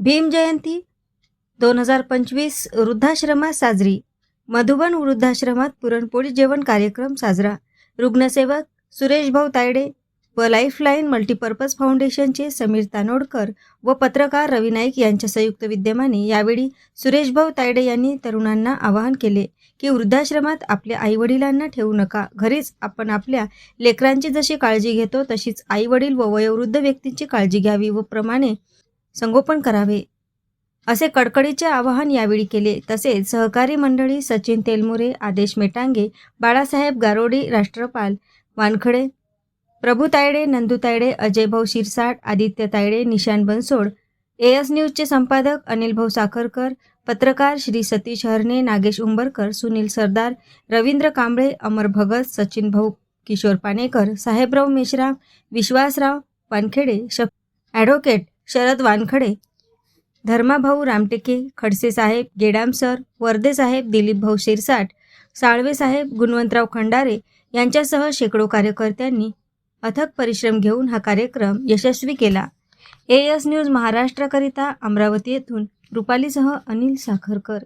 भीम जयंती दोन हजार पंचवीस वृद्धाश्रमात साजरी. मधुबन वृद्धाश्रमात पुरणपोळी जेवण कार्यक्रम साजरा. रुग्णसेवक सुरेशभाऊ तायडे व लाईफलाईन मल्टीपर्पज फाउंडेशनचे समीर तानोडकर व पत्रकार रवी नाईक यांच्या संयुक्त विद्यमाने यावेळी सुरेशभाऊ तायडे यांनी तरुणांना आवाहन केले की वृद्धाश्रमात आपल्या आईवडिलांना ठेवू नका. घरीच आपण आपल्या लेकरांची जशी काळजी घेतो तशीच आईवडील व वयोवृद्ध व्यक्तींची काळजी घ्यावी व प्रमाणे संगोपन करावे. असे कडकडीचे आवाहन यावेळी केले. तसेच सहकारी मंडळी सचिन तेलमुरे आदेश मेटांगे बाळासाहेब गारोडी राष्ट्रपाल वानखडे प्रभू तायडे नंदू तायडे अजय भाऊ शिरसाट आदित्य तायडे निशान बनसोड ए न्यूजचे संपादक अनिल भाऊ साखरकर पत्रकार श्री सतीश हरणे नागेश उंबरकर सुनील सरदार रवींद्र कांबळे अमर भगत सचिन भाऊ किशोर पानेकर साहेबराव मेश्राम विश्वासराव वानखेडे शफ ॲडव्होकेट शरद वानखडे धर्माभाऊ रामटेके खडसे साहेब गेडाम सर वर्दे साहेब दिलीप भाऊ शिरसाट साळवे साहेब गुणवंतराव खंडारे यांच्यासह शेकडो कार्यकर्त्यांनी अथक परिश्रम घेऊन हा कार्यक्रम यशस्वी केला. ए एस न्यूज महाराष्ट्राकरिता अमरावती येथून रुपालीसह अनिल साखरकर.